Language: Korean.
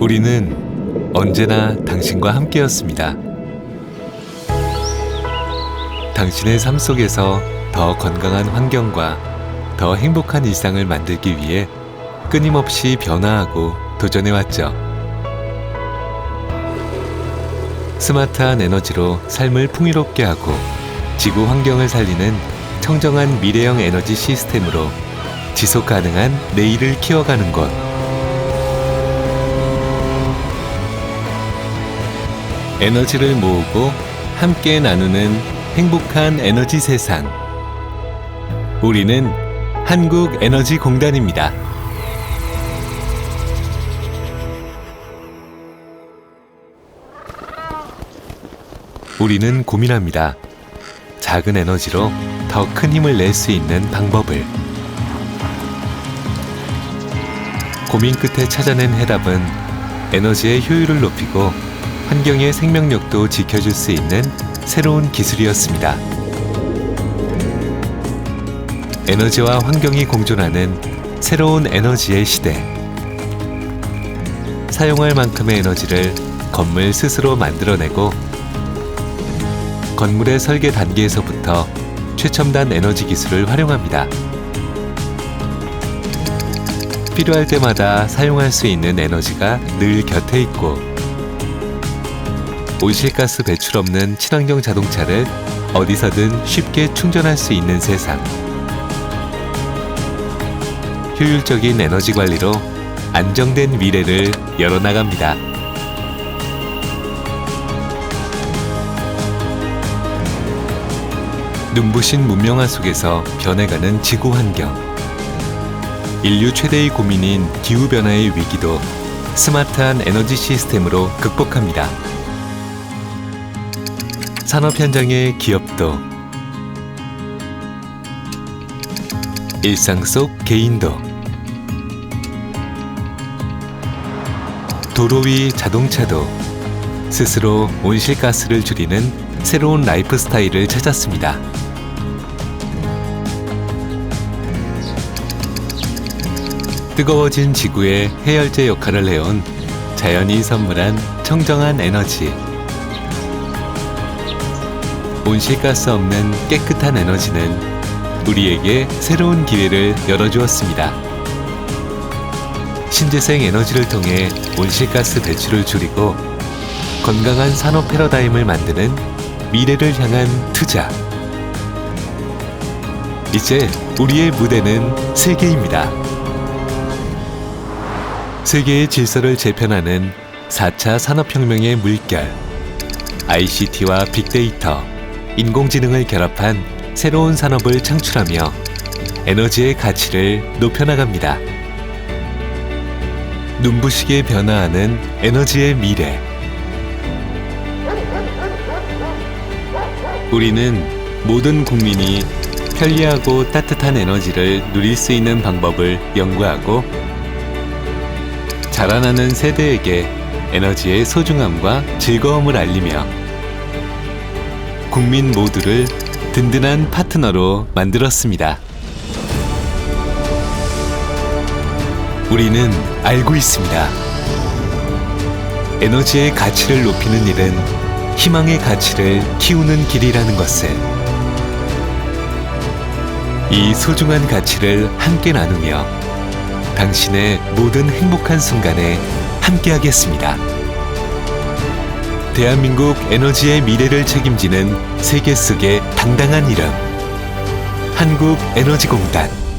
우리는 언제나 당신과 함께였습니다. 당신의 삶 속에서 더 건강한 환경과 더 행복한 일상을 만들기 위해 끊임없이 변화하고 도전해왔죠. 스마트한 에너지로 삶을 풍요롭게 하고 지구 환경을 살리는 청정한 미래형 에너지 시스템으로 지속 가능한 내일을 키워가는 곳. 에너지를 모으고 함께 나누는 행복한 에너지 세상. 우리는 한국에너지공단입니다. 우리는 고민합니다. 작은 에너지로 더 큰 힘을 낼 수 있는 방법을. 고민 끝에 찾아낸 해답은 에너지의 효율을 높이고 환경의 생명력도 지켜줄 수 있는 새로운 기술이었습니다. 에너지와 환경이 공존하는 새로운 에너지의 시대. 사용할 만큼의 에너지를 건물 스스로 만들어내고 건물의 설계 단계에서부터 최첨단 에너지 기술을 활용합니다. 필요할 때마다 사용할 수 있는 에너지가 늘 곁에 있고 온실가스 배출 없는 친환경 자동차를 어디서든 쉽게 충전할 수 있는 세상. 효율적인 에너지 관리로 안정된 미래를 열어나갑니다. 눈부신 문명화 속에서 변해가는 지구 환경. 인류 최대의 고민인 기후변화의 위기도 스마트한 에너지 시스템으로 극복합니다. 산업 현장의 기업도 일상 속 개인도 도로 위 자동차도 스스로 온실가스를 줄이는 새로운 라이프 스타일을 찾았습니다. 뜨거워진 지구의 해열제 역할을 해온 자연이 선물한 청정한 에너지. 온실가스 없는 깨끗한 에너지는 우리에게 새로운 기회를 열어주었습니다. 신재생 에너지를 통해 온실가스 배출을 줄이고 건강한 산업 패러다임을 만드는 미래를 향한 투자. 이제 우리의 무대는 세계입니다. 세계의 질서를 재편하는 4차 산업혁명의 물결. ICT와 빅데이터, 인공지능을 결합한 새로운 산업을 창출하며 에너지의 가치를 높여나갑니다. 눈부시게 변화하는 에너지의 미래. 우리는 모든 국민이 편리하고 따뜻한 에너지를 누릴 수 있는 방법을 연구하고 자라나는 세대에게 에너지의 소중함과 즐거움을 알리며 국민 모두를 든든한 파트너로 만들었습니다. 우리는 알고 있습니다. 에너지의 가치를 높이는 일은 희망의 가치를 키우는 길이라는 것을. 이 소중한 가치를 함께 나누며 당신의 모든 행복한 순간에 함께하겠습니다. 대한민국 에너지의 미래를 책임지는 세계 속의 당당한 이름 한국에너지공단